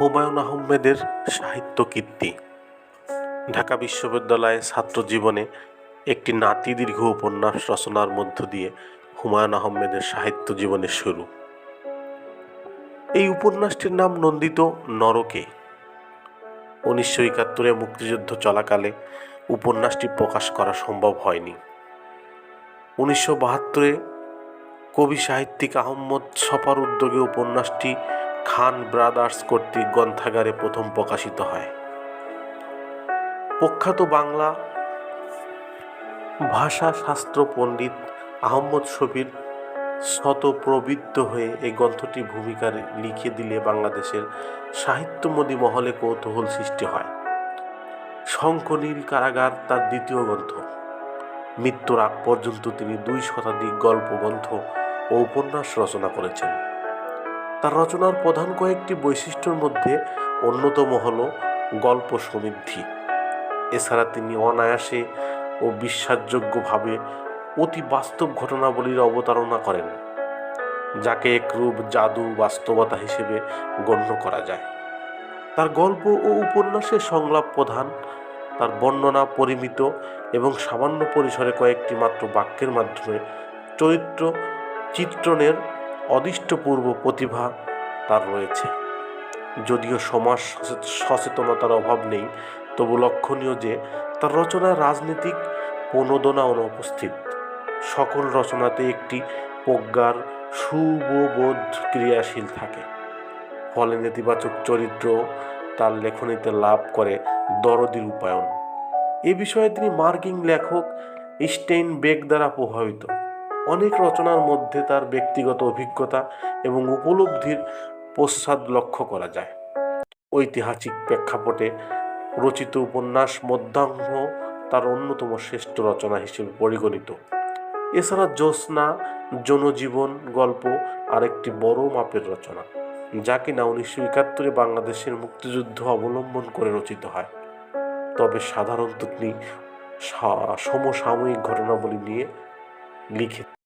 হুমায়ুন আহমেদের সাহিত্য কীর্তি ঢাকা বিশ্ববিদ্যালয়ে ছাত্র জীবনে একটি নাতিদীর্ঘ উপন্যাস রচনার মধ্য দিয়ে হুমায়ুন আহমেদের সাহিত্য জীবনের শুরু। এই উপন্যাসটির নাম নন্দিত নরকে। উনিশশো একাত্তরে মুক্তিযুদ্ধ চলাকালে উপন্যাসটি প্রকাশ করা সম্ভব হয়নি। উনিশশো বাহাত্তরে কবি সাহিত্যিক আহম্মদ ছপার উদ্যোগে উপন্যাসটি খান ব্রাদার্স কর্তৃক গ্রন্থাগারে প্রথম প্রকাশিত হয়। প্রখ্যাত বাংলা ভাষা শাস্ত্র পণ্ডিত আহম্মদ শফির শতপ্রবৃত্ত হয়ে এই গ্রন্থটি ভূমিকা লিখে দিলে বাংলাদেশের সাহিত্যমদী মহলে কৌতূহল সৃষ্টি হয়। শঙ্খনীল কারাগার তার দ্বিতীয় গ্রন্থ। মৃত্যুর আগ পর্যন্ত তিনি দুই শতাধিক গল্প গ্রন্থ ও উপন্যাস রচনা করেছেন। তার রচনার প্রধান কয়েকটি বৈশিষ্ট্যের মধ্যে অন্যতম হল গল্প সমৃদ্ধি। এছাড়া তিনি অনায়াসে ও বিশ্বাসযোগ্যভাবে অতি বাস্তব ঘটনাবলীর অবতারণা করেন, যাকে একরূপ জাদু বাস্তবতা হিসেবে গণ্য করা যায়। তার গল্প ও উপন্যাসের সংলাপ প্রধান, তার বর্ণনা পরিমিত এবং সামান্য পরিসরে কয়েকটি মাত্র বাক্যের মাধ্যমে চরিত্র, চিত্রণের অদৃষ্টপূর্ব প্রতিভা তার রয়েছে। যদিও সমাজ সচেতনতার অভাব নেই, তবু লক্ষণীয় যে তার রচনায় রাজনৈতিক প্রণোদনা অনুপস্থিত সকল রচনাতে একটি প্রজ্ঞার শুভবোধ ক্রিয়াশীল থাকে। ফলে নেতিবাচক চরিত্র তার লেখনীতে লাভ করে দরদি রূপায়ণ এ বিষয়ে তিনি মার্কিং লেখক স্টেইন বেক দ্বারা প্রভাবিত। অনেক রচনার মধ্যে তার ব্যক্তিগত অভিজ্ঞতা এবং উপলব্ধির প্রসাদ লক্ষ্য করা যায়। ঐতিহাসিক প্রেক্ষাপটে রচিত উপন্যাস মধ্যাহ্ন তার অন্যতম শ্রেষ্ঠ রচনা হিসেবে পরিগণিত। এছাড়া জ্যোৎস্না, জনজীবন গল্প আরেকটি বড় মাপের রচনা, যা কিনা উনিশশো একাত্তরে বাংলাদেশের মুক্তিযুদ্ধ অবলম্বন করে রচিত হয়। তবে সাধারণত তিনি সমসাময়িক ঘটনাবলী নিয়ে লিখে